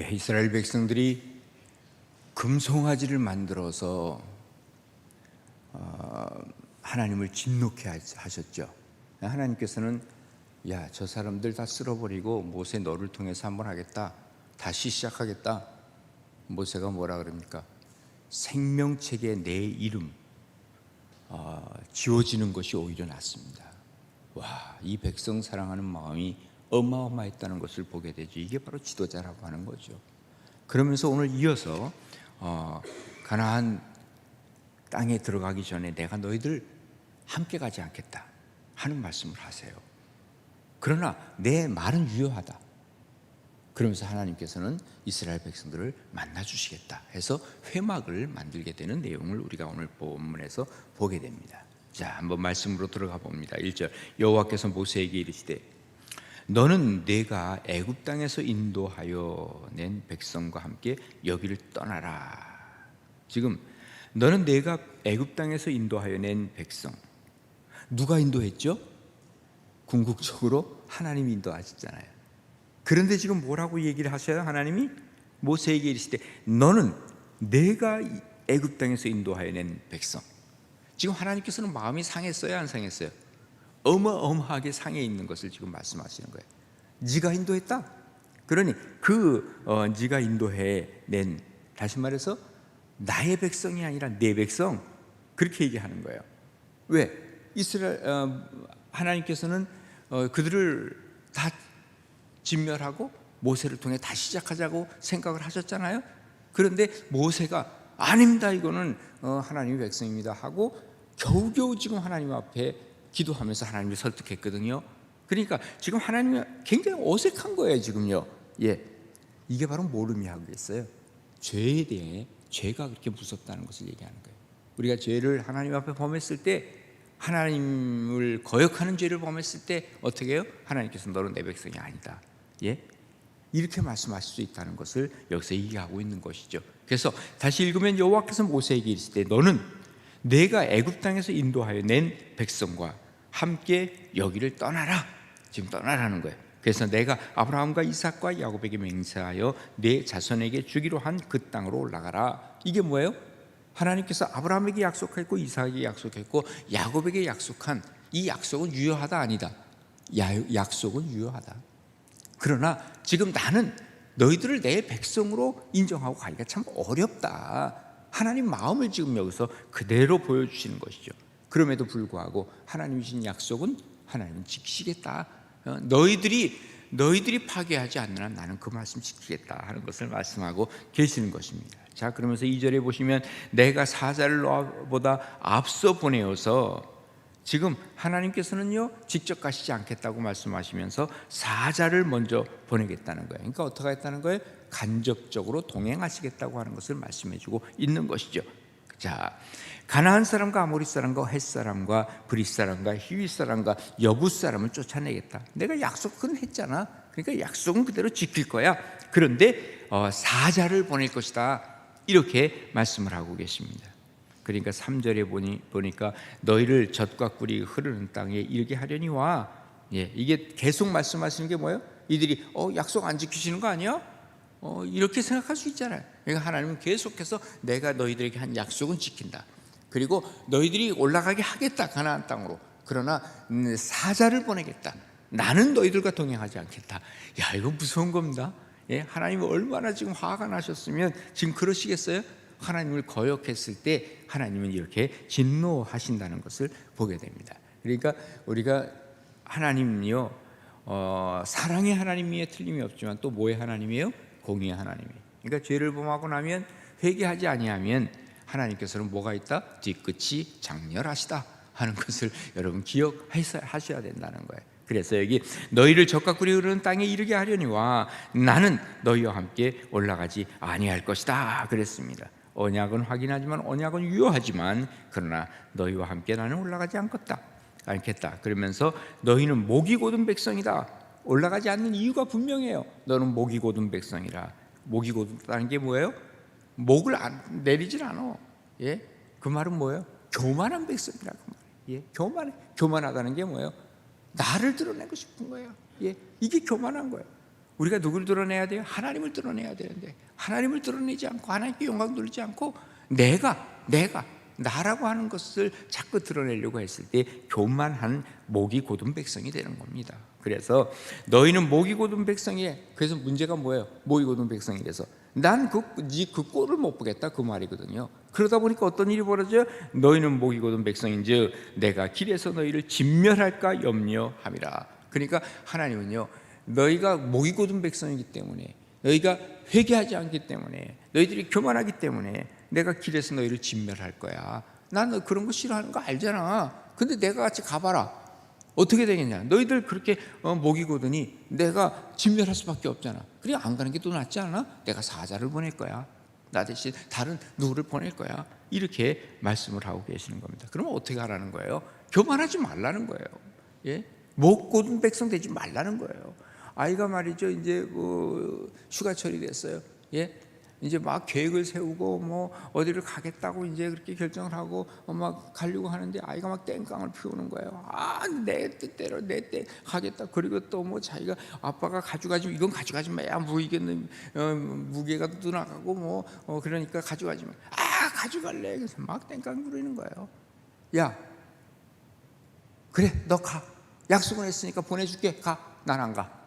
예, 이스라엘 백성들이 금송아지를 만들어서 어, 하나님을 진노케 하셨죠. 하나님께서는 야 저 사람들 다 쓸어버리고 모세 너를 통해서 한번 하겠다. 다시 시작하겠다. 모세가 뭐라 그럽니까? 생명책에 내 이름 어, 지워지는 것이 오히려 낫습니다. 와, 이 백성 사랑하는 마음이 어마어마했다는 것을 보게 되죠. 이게 바로 지도자라고 하는 거죠. 그러면서 오늘 이어서 어, 가나안 땅에 들어가기 전에 내가 너희들 함께 가지 않겠다 하는 말씀을 하세요. 그러나 내 말은 유효하다. 그러면서 하나님께서는 이스라엘 백성들을 만나 주시겠다 해서 회막을 만들게 되는 내용을 우리가 오늘 본문에서 보게 됩니다. 자, 한번 말씀으로 들어가 봅니다. 1절 여호와께서 모세에게 이르시되 너는 내가 애굽 땅에서 인도하여 낸 백성과 함께 여기를 떠나라. 지금 너는 내가 애굽 땅에서 인도하여 낸 백성 누가 인도했죠? 궁극적으로 하나님이 인도하셨잖아요. 그런데 지금 뭐라고 얘기를 하셔요? 하나님이 모세에게 이르시되 너는 내가 애굽 땅에서 인도하여 낸 백성. 지금 하나님께서는 마음이 상했어요, 안 상했어요? 어마어마하게 상해 있는 것을 지금 말씀하시는 거예요. 네가 인도했다. 그러니 그 어, 네가 인도해 낸 다시 말해서 나의 백성이 아니라 내 백성 그렇게 얘기하는 거예요. 왜 이스라엘 어, 하나님께서는 어, 그들을 다 진멸하고 모세를 통해 다시 시작하자고 생각을 하셨잖아요. 그런데 모세가 아닙니다. 이거는 어, 하나님의 백성입니다 하고 겨우겨우 지금 하나님 앞에 기도하면서 하나님을 설득했거든요. 그러니까 지금 하나님이 굉장히 어색한 거예요, 지금요. 예. 이게 바로 뭘 의미하고 있어요? 죄에 대해 죄가 그렇게 무섭다는 것을 얘기하는 거예요. 우리가 죄를 하나님 앞에 범했을 때 하나님을 거역하는 죄를 범했을 때 어떻게 해요? 하나님께서 너는 내 백성이 아니다. 예? 이렇게 말씀하실 수 있다는 것을 여기서 얘기하고 있는 것이죠. 그래서 다시 읽으면 여호와께서 모세에게 이르시되 너는 내가 애굽 땅에서 인도하여 낸 백성과 함께 여기를 떠나라. 지금 떠나라는 거예요. 그래서 내가 아브라함과 이삭과 야곱에게 맹세하여 내 자손에게 주기로 한 그 땅으로 올라가라. 이게 뭐예요? 하나님께서 아브라함에게 약속했고 이삭에게 약속했고 야곱에게 약속한 이 약속은 유효하다 아니다. 야, 약속은 유효하다. 그러나 지금 나는 너희들을 내 백성으로 인정하고 가기가 참 어렵다. 하나님 마음을 지금 여기서 그대로 보여주시는 것이죠. 그럼에도 불구하고 하나님이 주신 약속은 하나님 지키시겠다. 어, 너희들이 너희들이 파괴하지 않는 한 나는 그 말씀 지키겠다 하는 것을 말씀하고 계시는 것입니다. 자, 그러면서 2절에 보시면 내가 사자를 너보다 앞서 보내어서 지금 하나님께서는요 직접 가시지 않겠다고 말씀하시면서 사자를 먼저 보내겠다는 거예요. 그러니까 어떻게 하겠다는 거예요? 간접적으로 동행하시겠다고 하는 것을 말씀해주고 있는 것이죠. 자, 가나안 사람과 아모리 사람과 헷 사람과 브릿 사람과 히윗 사람과 여부 사람을 쫓아내겠다. 내가 약속은 했잖아. 그러니까 약속은 그대로 지킬 거야. 그런데 어, 사자를 보낼 것이다. 이렇게 말씀을 하고 계십니다. 그러니까 3절에 보니, 보니까 너희를 젖과 꿀이 흐르는 땅에 이르게 하려니 와. 예, 이게 계속 말씀하시는 게 뭐예요? 이들이 어, 약속 안 지키시는 거 아니야? 어, 이렇게 생각할 수 있잖아요. 그러니까 하나님은 계속해서 내가 너희들에게 한 약속은 지킨다. 그리고 너희들이 올라가게 하겠다 가나안 땅으로. 그러나 음, 사자를 보내겠다. 나는 너희들과 동행하지 않겠다. 야 이거 무서운 겁니다. 예, 하나님 얼마나 지금 화가 나셨으면 지금 그러시겠어요? 하나님을 거역했을 때 하나님은 이렇게 진노하신다는 것을 보게 됩니다. 그러니까 우리가 하나님요 어, 사랑의 하나님이에 틀림이 없지만 또 뭐의 하나님이에요? 공의의 하나님이에요. 그러니까 죄를 범하고 나면 회개하지 아니하면 하나님께서는 뭐가 있다? 뒤끝이 장렬하시다 하는 것을 여러분 기억하셔야 된다는 거예요. 그래서 여기 너희를 적과 꿀이 흐르는 땅에 이르게 하려니와 나는 너희와 함께 올라가지 아니할 것이다 그랬습니다. 언약은 확인하지만 언약은 유효하지만 그러나 너희와 함께 나는 올라가지 않겠다. 않겠다. 그러면서 너희는 목이 곧은 백성이다. 올라가지 않는 이유가 분명해요. 너는 목이 곧은 백성이라. 목이 곧다는 게 뭐예요? 목을 안, 내리질 않아. 예? 그 말은 뭐예요? 교만한 백성이라 그 말. 예? 교만 교만하다는 게 뭐예요? 나를 드러내고 싶은 거예요. 예? 이게 교만한 거예요. 우리가 누구를 드러내야 돼요? 하나님을 드러내야 되는데 하나님을 드러내지 않고 하나님께 영광 돌리지 않고 내가 내가 나라고 하는 것을 자꾸 드러내려고 했을 때 교만한 목이 곧은 백성이 되는 겁니다. 그래서 너희는 목이 곧은 백성이에 그래서 문제가 뭐예요? 목이 곧은 백성이라서 난그그 꼴을 못 보겠다 그 말이거든요. 그러다 보니까 어떤 일이 벌어져? 너희는 목이 곧은 백성인즉 내가 길에서 너희를 진멸할까 염려함이라. 그러니까 하나님은요. 너희가 목이 곧은 백성이기 때문에 너희가 회개하지 않기 때문에 너희들이 교만하기 때문에 내가 길에서 너희를 진멸할 거야. 난 그런 거 싫어하는 거 알잖아. 근데 내가 같이 가봐라. 어떻게 되겠냐? 너희들 그렇게 어, 목이 고더니 내가 진멸할 수밖에 없잖아. 그래 안 가는 게 또 낫지 않아? 내가 사자를 보낼 거야. 나 대신 다른 누구를 보낼 거야. 이렇게 말씀을 하고 계시는 겁니다. 그러면 어떻게 하라는 거예요? 교만하지 말라는 거예요. 예? 목 고든 백성 되지 말라는 거예요. 아이가 말이죠. 이제 그 휴가철이 됐어요. 예? 이제 막 계획을 세우고 뭐 어디를 가겠다고 이제 그렇게 결정을 하고 막 가려고 하는데 아이가 막 땡깡을 피우는 거예요. 아, 내 뜻대로 내 때 가겠다. 그리고 또 뭐 자기가 아빠가 가져가지 이건 가져가지 마. 야, 무이겠는 어, 무게가 또 나가고 뭐 어, 그러니까 가져가지 마. 아, 가져갈래. 그래서 막 땡깡 부리는 거예요. 야, 그래, 너 가. 약속을 했으니까 보내줄게. 가. 난 안 가.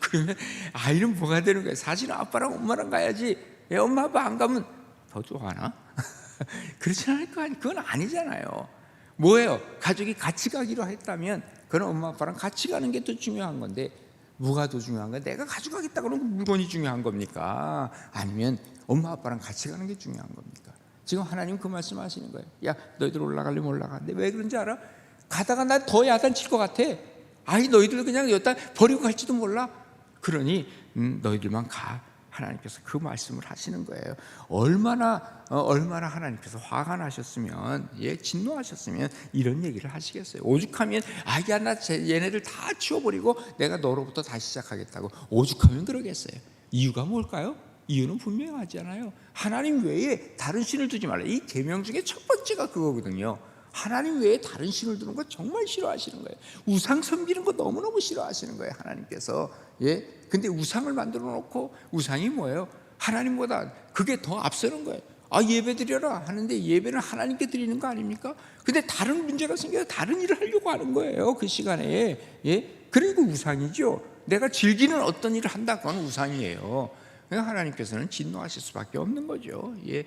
그러면 아이는 뭐가 되는 거야? 사실은 아빠랑 엄마랑 가야지. 애 엄마 아빠 안 가면 더 좋아하나? 그렇지 않을 거 아니. 그건 아니잖아요. 뭐예요? 가족이 같이 가기로 했다면 그건 엄마 아빠랑 같이 가는 게 더 중요한 건데 뭐가 더 중요한 거야? 내가 가져가겠다 그러면 물건이 중요한 겁니까? 아니면 엄마 아빠랑 같이 가는 게 중요한 겁니까? 지금 하나님 그 말씀 하시는 거예요. 야, 너희들 올라갈려면 올라가. 근데 왜 그런지 알아? 가다가 나 더 야단칠 것 같아. 아이 너희들 그냥 여기다 버리고 갈지도 몰라. 그러니 음, 너희들만 가. 하나님께서 그 말씀을 하시는 거예요. 얼마나 어, 얼마나 하나님께서 화가 나셨으면 예 진노하셨으면 이런 얘기를 하시겠어요. 오죽하면 아야 나 쟤- 얘네들 다 치워버리고 내가 너로부터 다시 시작하겠다고 오죽하면 그러겠어요. 이유가 뭘까요? 이유는 분명하잖아요. 하나님 외에 다른 신을 두지 말라. 이 계명 중에 첫 번째가 그거거든요. 하나님 외에 다른 신을 두는 거 정말 싫어하시는 거예요. 우상 섬기는 거 너무너무 싫어하시는 거예요. 하나님께서. 예. 근데 우상을 만들어 놓고 우상이 뭐예요? 하나님보다 그게 더 앞서는 거예요. 아, 예배 드려라 하는데 예배는 하나님께 드리는 거 아닙니까? 근데 다른 문제가 생겨서 다른 일을 하려고 하는 거예요. 그 시간에. 예. 그리고 우상이죠. 내가 즐기는 어떤 일을 한다 그건 우상이에요. 그러니까 하나님께서는 진노하실 수밖에 없는 거죠. 예.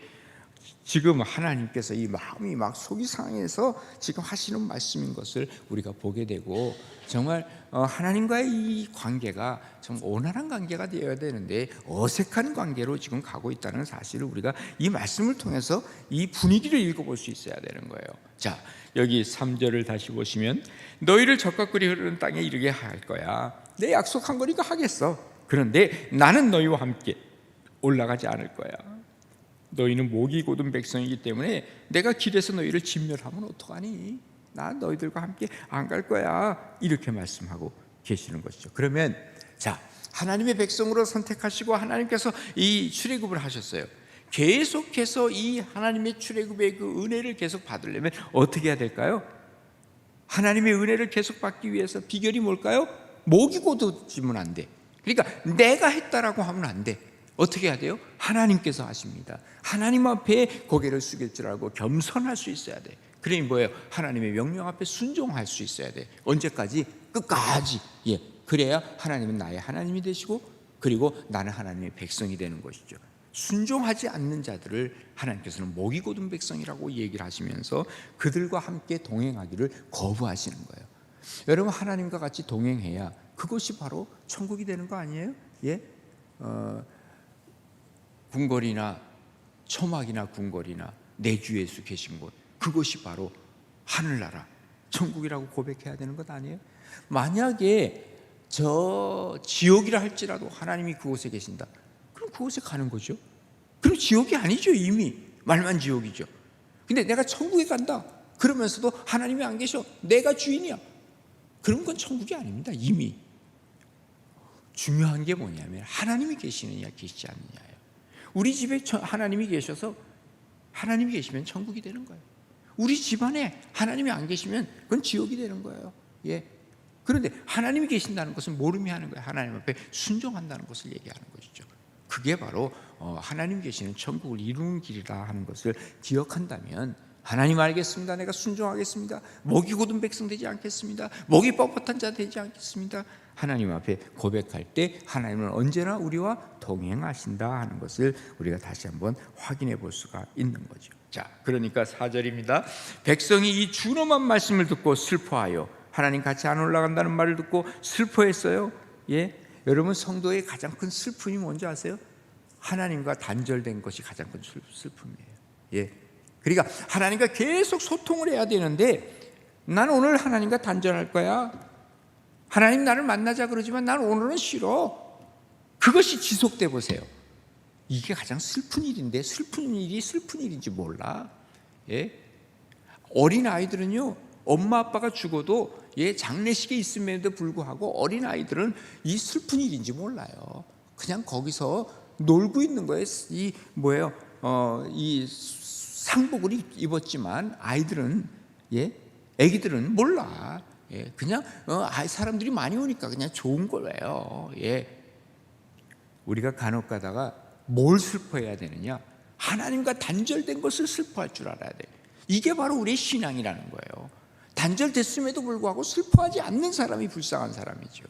지금 하나님께서 이 마음이 막 속이 상해서 지금 하시는 말씀인 것을 우리가 보게 되고 정말 어, 하나님과의 이 관계가 좀 온화한 관계가 되어야 되는데 어색한 관계로 지금 가고 있다는 사실을 우리가 이 말씀을 통해서 이 분위기를 읽어볼 수 있어야 되는 거예요. 자 여기 3절을 다시 보시면 너희를 적과 꿀이 흐르는 땅에 이르게 할 거야. 내 약속한 거니까 하겠어. 그런데 나는 너희와 함께 올라가지 않을 거야. 너희는 목이 곧은 백성이기 때문에 내가 길에서 너희를 진멸하면 어떡하니? 나 너희들과 함께 안 갈 거야. 이렇게 말씀하고 계시는 것이죠. 그러면 자 하나님의 백성으로 선택하시고 하나님께서 이 출애굽을 하셨어요. 계속해서 이 하나님의 출애굽의 그 은혜를 계속 받으려면 어떻게 해야 될까요? 하나님의 은혜를 계속 받기 위해서 비결이 뭘까요? 목이 곧지면 안 돼. 그러니까 내가 했다라고 하면 안 돼. 어떻게 해야 돼요? 하나님께서 하십니다. 하나님 앞에 고개를 숙일 줄 알고 겸손할 수 있어야 돼. 그러니 뭐예요? 하나님의 명령 앞에 순종할 수 있어야 돼. 언제까지? 끝까지. 예. 그래야 하나님은 나의 하나님이 되시고 그리고 나는 하나님의 백성이 되는 것이죠. 순종하지 않는 자들을 하나님께서는 목이 곧은 백성이라고 얘기를 하시면서 그들과 함께 동행하기를 거부하시는 거예요. 여러분 하나님과 같이 동행해야 그것이 바로 천국이 되는 거 아니에요? 예? 어, 궁궐이나 초막이나 궁궐이나 내 주 예수 계신 곳 그것이 바로 하늘나라 천국이라고 고백해야 되는 것 아니에요? 만약에 저 지옥이라 할지라도 하나님이 그곳에 계신다. 그럼 그곳에 가는 거죠. 그럼 지옥이 아니죠 이미 말만 지옥이죠. 근데 내가 천국에 간다. 그러면서도 하나님이 안 계셔. 내가 주인이야. 그런 건 천국이 아닙니다 이미. 중요한 게 뭐냐면 하나님이 계시느냐 계시지 않느냐예요. 우리 집에 저- 하나님이 계셔서 하나님이 계시면 천국이 되는 거예요. 우리 집안에 하나님이 안 계시면 그건 지옥이 되는 거예요. 예. 그런데 하나님이 계신다는 것은 모름이 하는 거예요. 하나님 앞에 순종한다는 것을 얘기하는 것이죠. 그게 바로 어, 하나님 계시는 천국을 이루는 길이라 하는 것을 기억한다면 하나님 알겠습니다. 내가 순종하겠습니다. 목이 곧은 백성 되지 않겠습니다. 목이 뻣뻣한 자 되지 않겠습니다. 하나님 앞에 고백할 때 하나님은 언제나 우리와 동행하신다 하는 것을 우리가 다시 한번 확인해 볼 수가 있는 거죠. 자, 그러니까 4절입니다. 백성이 이 준엄한 말씀을 듣고 슬퍼하여 하나님 같이 안 올라간다는 말을 듣고 슬퍼했어요. 예? 여러분 성도의 가장 큰 슬픔이 뭔지 아세요? 하나님과 단절된 것이 가장 큰 슬- 슬픔이에요. 예. 그러니까 하나님과 계속 소통을 해야 되는데 난 오늘 하나님과 단절할 거야. 하나님 나를 만나자 그러지만 난 오늘은 싫어. 그것이 지속돼 보세요. 이게 가장 슬픈 일인데 슬픈 일이 슬픈 일인지 몰라. 예? 어린 아이들은요 엄마 아빠가 죽어도 예 장례식에 있음에도 불구하고 어린 아이들은 이 슬픈 일인지 몰라요. 그냥 거기서 놀고 있는 거예요. 이 뭐예요? 어 이 상복을 입- 입었지만 아이들은 예 아기들은 몰라. 예 그냥 어 아이 사람들이 많이 오니까 그냥 좋은 거예요. 예 우리가 간혹 가다가 뭘 슬퍼해야 되느냐? 하나님과 단절된 것을 슬퍼할 줄 알아야 돼. 이게 바로 우리의 신앙이라는 거예요. 단절됐음에도 불구하고 슬퍼하지 않는 사람이 불쌍한 사람이죠.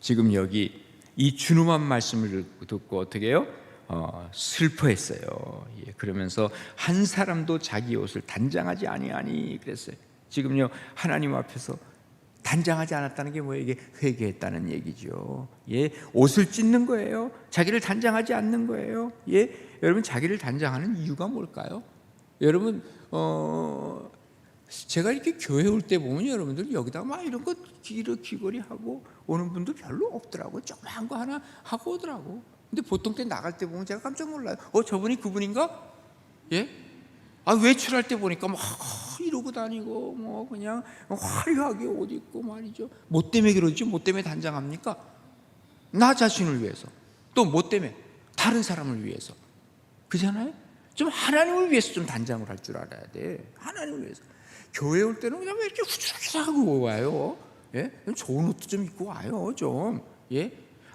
지금 여기 이 준엄한 말씀을 듣고 어떻게 해요? 어, 슬퍼했어요. 예, 그러면서 한 사람도 자기 옷을 단장하지 아니하니 그랬어요. 지금요 하나님 앞에서 단장하지 않았다는 게 뭐예요? 이게 회개했다는 얘기죠. 예, 옷을 찢는 거예요. 자기를 단장하지 않는 거예요. 예, 여러분 자기를 단장하는 이유가 뭘까요? 여러분 어 제가 이렇게 교회 올 때 보면 여러분들 여기다 막 이런 거 기르 귀걸이 하고 오는 분도 별로 없더라고. 조그만 거 하나 하고 오더라고. 근데 보통 때 나갈 때 보면 제가 깜짝 놀라요. 어 저분이 그분인가? 예? 아 외출할 때 보니까 막 이러고 다니고 뭐 그냥 화려하게 옷 입고 말이죠. 뭐 때문에 그러지? 뭐 때문에 단장합니까? 나 자신을 위해서. 또 뭐 때문에? 다른 사람을 위해서. 그잖아요? 좀 하나님을 위해서 좀 단장을 할 줄 알아야 돼. 하나님을 위해서. 교회 올 때는 그냥 왜 이렇게 후줄하고 와요? 예? 좀 좋은 옷도 좀 입고 와요, 좀. 예?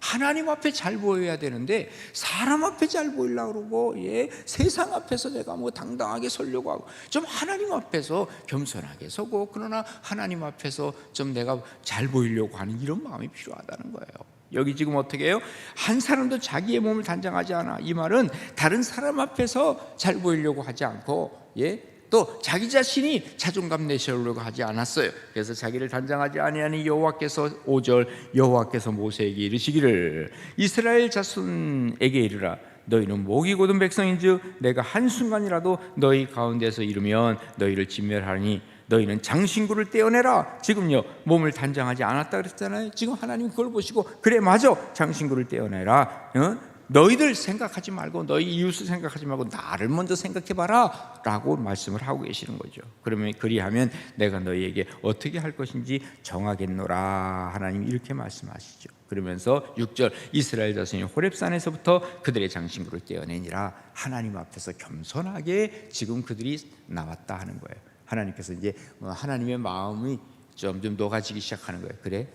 하나님 앞에 잘 보여야 되는데 사람 앞에 잘 보이려고 그러고 예 세상 앞에서 내가 뭐 당당하게 서려고 하고 좀 하나님 앞에서 겸손하게 서고 그러나 하나님 앞에서 좀 내가 잘 보이려고 하는 이런 마음이 필요하다는 거예요. 여기 지금 어떻게 해요? 한 사람도 자기의 몸을 단장하지 않아. 이 말은 다른 사람 앞에서 잘 보이려고 하지 않고 예? 또 자기 자신이 자존감 내세우려고 하지 않았어요. 그래서 자기를 단장하지 아니하니 여호와께서 5절 여호와께서 모세에게 이르시기를 이스라엘 자손에게 이르라 너희는 목이 곧은 백성인즉 내가 한 순간이라도 너희 가운데서 이르면 너희를 진멸하니 너희는 장신구를 떼어내라. 지금요 몸을 단장하지 않았다 그랬잖아요. 지금 하나님 그걸 보시고 그래 맞아 장신구를 떼어내라. 어? 너희들 생각하지 말고 너희 이웃을 생각하지 말고 나를 먼저 생각해 봐라 라고 말씀을 하고 계시는 거죠. 그러면 그리하면 내가 너희에게 어떻게 할 것인지 정하겠노라 하나님 이렇게 말씀하시죠. 그러면서 6절 이스라엘 자손이 호렙산에서부터 그들의 장신구를 떼어내니라 하나님 앞에서 겸손하게 지금 그들이 나왔다 하는 거예요. 하나님께서 이제 어, 하나님의 마음이 점점 녹아지기 시작하는 거예요. 그래?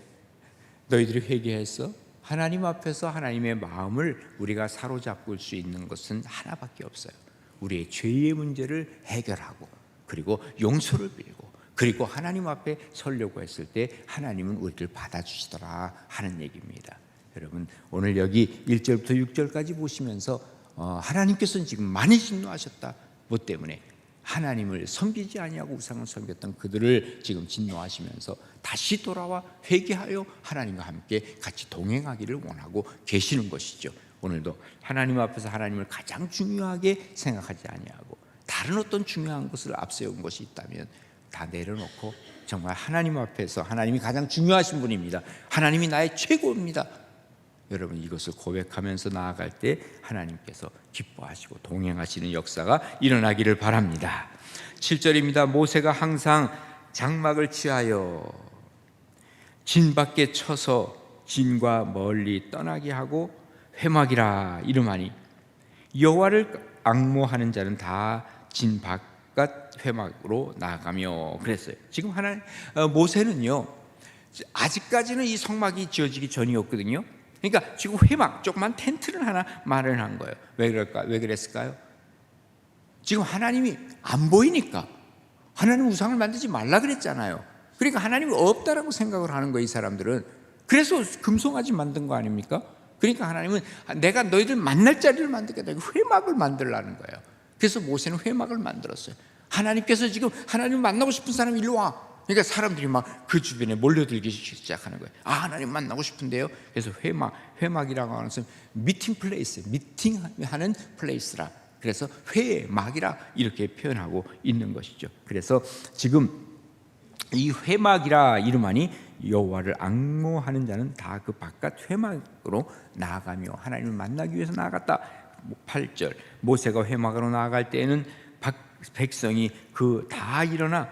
너희들이 회개했어? 하나님 앞에서 하나님의 마음을 우리가 사로잡을 수 있는 것은 하나밖에 없어요. 우리의 죄의 문제를 해결하고 그리고 용서를 빌고 그리고 하나님 앞에 서려고 했을 때 하나님은 우리를 받아주시더라 하는 얘기입니다. 여러분 오늘 여기 1절부터 6절까지 보시면서 어, 하나님께서는 지금 많이 진노하셨다. 뭐 때문에? 하나님을 섬기지 아니하고 우상을 섬겼던 그들을 지금 진노하시면서 다시 돌아와 회개하여 하나님과 함께 같이 동행하기를 원하고 계시는 것이죠. 오늘도 하나님 앞에서 하나님을 가장 중요하게 생각하지 아니하고 다른 어떤 중요한 것을 앞세운 것이 있다면 다 내려놓고 정말 하나님 앞에서 하나님이 가장 중요하신 분입니다. 하나님이 나의 최고입니다. 여러분 이것을 고백하면서 나아갈 때 하나님께서 기뻐하시고 동행하시는 역사가 일어나기를 바랍니다. 7절입니다. 모세가 항상 장막을 취하여 진 밖에 쳐서 진과 멀리 떠나게 하고 회막이라 이름하니 여호와를 악모하는 자는 다 진 바깥 회막으로 나가며 그랬어요. 지금 하나 어, 모세는요 아직까지는 이 성막이 지어지기 전이었거든요. 그러니까 지금 회막 조그만 텐트를 하나 마련한 거예요. 왜 그럴까? 왜 그랬을까요? 지금 하나님이 안 보이니까 하나님 우상을 만들지 말라 그랬잖아요. 그러니까 하나님이 없다라고 생각을 하는 거예요, 이 사람들은. 그래서 금송아지 만든 거 아닙니까? 그러니까 하나님은 내가 너희들 만날 자리를 만들겠다. 회막을 만들라는 거예요. 그래서 모세는 회막을 만들었어요. 하나님께서 지금 하나님 만나고 싶은 사람 일로 와. 그러니까 사람들이 막 그 주변에 몰려들기 시작하는 거예요. 아 하나님 만나고 싶은데요. 그래서 회막, 회막이라고 하는 것은 미팅 플레이스, 미팅하는 플레이스라. 그래서 회막이라 이렇게 표현하고 있는 것이죠. 그래서 지금 이 회막이라 이름하니 여호와를 악모하는 자는 다 그 바깥 회막으로 나아가며 하나님을 만나기 위해서 나아갔다. 8절 모세가 회막으로 나아갈 때에는 백성이 그 다 일어나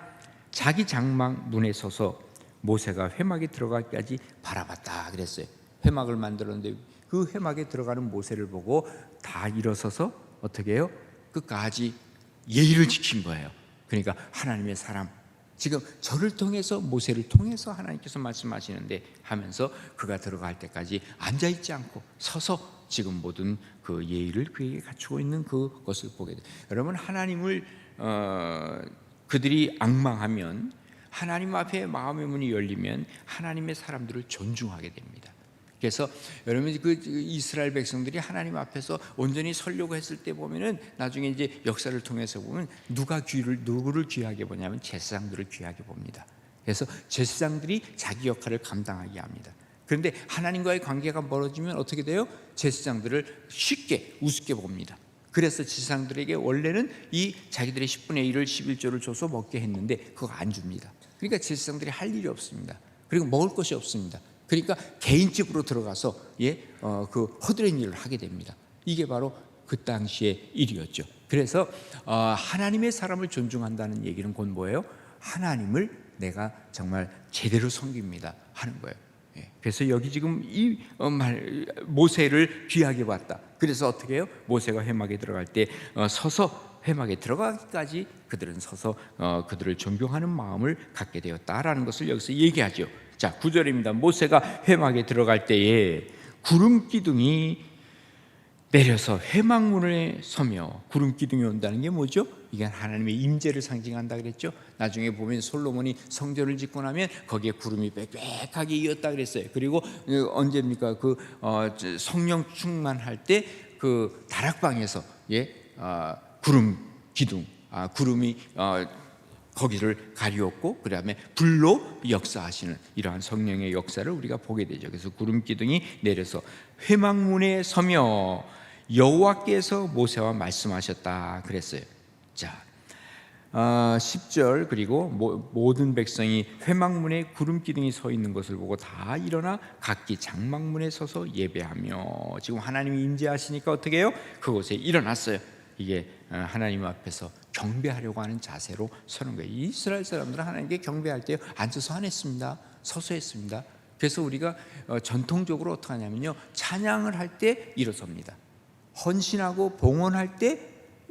자기 장막 문에 서서 모세가 회막에 들어가기까지 바라봤다 그랬어요. 회막을 만들었는데 그 회막에 들어가는 모세를 보고 다 일어서서 어떻게 해요? 끝까지 예의를 지킨 거예요. 그러니까 하나님의 사람 지금 저를 통해서 모세를 통해서 하나님께서 말씀하시는데 하면서 그가 들어갈 때까지 앉아 있지 않고 서서 지금 모든 그 예의를 그에게 갖추고 있는 그것을 보게 돼. 여러분 하나님을 어, 그들이 악망하면 하나님 앞에 마음의 문이 열리면 하나님의 사람들을 존중하게 됩니다. 그래서 여러분 그 이스라엘 백성들이 하나님 앞에서 온전히 설려고 했을 때 보면은 나중에 이제 역사를 통해서 보면 누가 귀를 누구를 귀하게 보냐면 제사장들을 귀하게 봅니다. 그래서 제사장들이 자기 역할을 감당하게 합니다. 그런데 하나님과의 관계가 멀어지면 어떻게 돼요? 제사장들을 쉽게 우습게 봅니다. 그래서 지상들에게 원래는 이 자기들의 10분의 1을 11조를 줘서 먹게 했는데 그거 안 줍니다. 그러니까 제사장들이 할 일이 없습니다. 그리고 먹을 것이 없습니다. 그러니까 개인집으로 들어가서 예, 어, 그 허드렛 일을 하게 됩니다. 이게 바로 그 당시의 일이었죠. 그래서 어, 하나님의 사람을 존중한다는 얘기는 곧 뭐예요? 하나님을 내가 정말 제대로 섬깁니다 하는 거예요. 예, 그래서 여기 지금 이 어, 말, 모세를 귀하게 봤다. 그래서 어떻게 해요? 모세가 회막에 들어갈 때 어, 서서 회막에 들어가기까지 그들은 서서 어, 그들을 존경하는 마음을 갖게 되었다라는 것을 여기서 얘기하죠. 자, 9절입니다. 모세가 회막에 들어갈 때에 구름 기둥이 내려서 회막문에 서며 구름 기둥이 온다는 게 뭐죠? 이게 하나님의 임재를 상징한다 그랬죠. 나중에 보면 솔로몬이 성전을 짓고 나면 거기에 구름이 빽빽하게 이었다 그랬어요. 그리고 언제입니까? 그 어, 성령 충만할 때 그 다락방에서 예 어, 구름 기둥 아, 구름이 어, 거기를 가리웠고 그다음에 불로 역사하시는 이러한 성령의 역사를 우리가 보게 되죠. 그래서 구름 기둥이 내려서 회막문에 서며 여호와께서 모세와 말씀하셨다 그랬어요. 자, 어, 10절 그리고 모든 백성이 회막문에 구름 기둥이 서 있는 것을 보고 다 일어나 각기 장막문에 서서 예배하며 지금 하나님이 임재하시니까 어떻게 해요? 그곳에 일어났어요. 이게 어, 하나님 앞에서 경배하려고 하는 자세로 서는 거예요. 이스라엘 사람들은 하나님께 경배할 때 앉아서 안 했습니다. 서서 했습니다. 그래서 우리가 어, 전통적으로 어떻게 하냐면요. 찬양을 할 때 일어섭니다. 헌신하고 봉헌할 때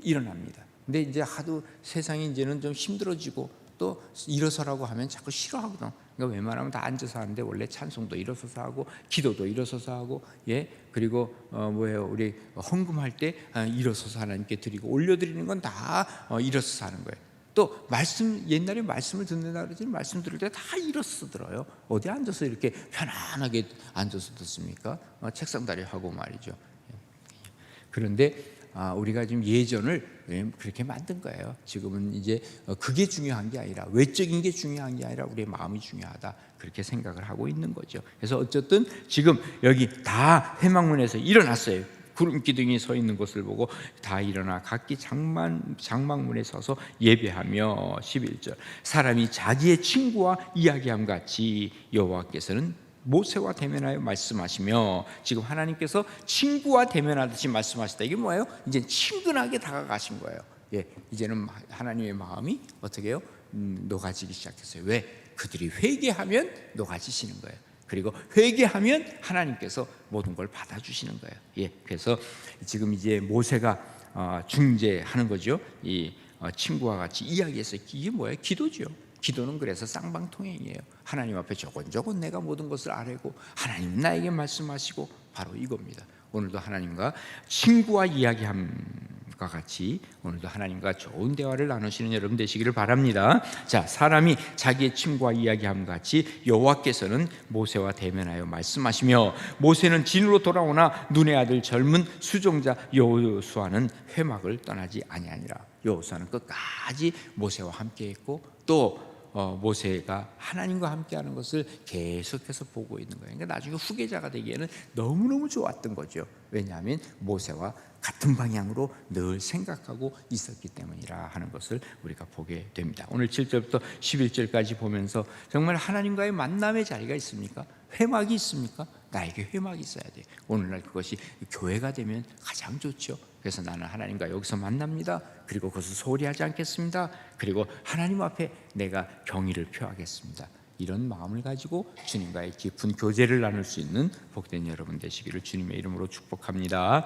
일어납니다. 근데 이제 하도 세상이 이제는 좀 힘들어지고 또 일어서라고 하면 자꾸 싫어하거든. 그러니까 웬만하면 다 앉아서 하는데 원래 찬송도 일어서서 하고 기도도 일어서서 하고 예 그리고 어 뭐예요 우리 헌금할 때 아, 일어서서 하나님께 드리고 올려드리는 건다 어, 일어서서 하는 거예요. 또 말씀 옛날에 말씀을 듣는다 그러지 말씀 들을 때 다 일어서 들어요. 어디 앉아서 이렇게 편안하게 앉아서 듣습니까? 어, 책상 다리 하고 말이죠. 예. 그런데 아, 우리가 지금 예전을 그렇게 만든 거예요. 지금은 이제 어, 그게 중요한 게 아니라 외적인 게 중요한 게 아니라 우리의 마음이 중요하다 그렇게 생각을 하고 있는 거죠. 그래서 어쨌든 지금 여기 다 회막문에서 일어났어요. 구름 기둥이 서 있는 것을 보고 다 일어나 각기 장만 장막문에 서서 예배하며 11절 사람이 자기의 친구와 이야기함 같이 여호와께서는 모세와 대면하여 말씀하시며 지금 하나님께서 친구와 대면하듯이 말씀하시다. 이게 뭐예요? 이제 친근하게 다가가신 거예요. 예, 이제는 하나님의 마음이 어떻게 해요? 음, 녹아지기 시작했어요. 왜? 그들이 회개하면 녹아지시는 거예요. 그리고 회개하면 하나님께서 모든 걸 받아주시는 거예요. 예, 그래서 지금 이제 모세가 어, 중재하는 거죠. 이 어, 친구와 같이 이야기해서 이게 뭐예요? 기도죠. 기도는 그래서 쌍방통행이에요. 하나님 앞에 조곤조곤 내가 모든 것을 아뢰고 하나님 나에게 말씀하시고 바로 이겁니다. 오늘도 하나님과 친구와 이야기함과 같이 오늘도 하나님과 좋은 대화를 나누시는 여러분 되시기를 바랍니다. 자, 사람이 자기의 친구와 이야기함과 같이 여호와께서는 모세와 대면하여 말씀하시며 모세는 진으로 돌아오나 눈의 아들 젊은 수종자 여호수아는 회막을 떠나지 아니하니라. 여호수아는 끝까지 모세와 함께했고 또 어, 모세가 하나님과 함께하는 것을 계속해서 보고 있는 거예요. 그러니까 나중에 후계자가 되기에는 너무 너무 좋았던 거죠. 왜냐하면 모세와 같은 방향으로 늘 생각하고 있었기 때문이라 하는 것을 우리가 보게 됩니다. 오늘 7절부터 11절까지 보면서 정말 하나님과의 만남의 자리가 있습니까? 회막이 있습니까? 나에게 회막이 있어야 돼. 오늘날 그것이 교회가 되면 가장 좋죠. 그래서 나는 하나님과 여기서 만납니다. 그리고 그것을 소홀히 하지 않겠습니다. 그리고 하나님 앞에 내가 경의를 표하겠습니다. 이런 마음을 가지고 주님과의 깊은 교제를 나눌 수 있는 복된 여러분 되시기를 주님의 이름으로 축복합니다.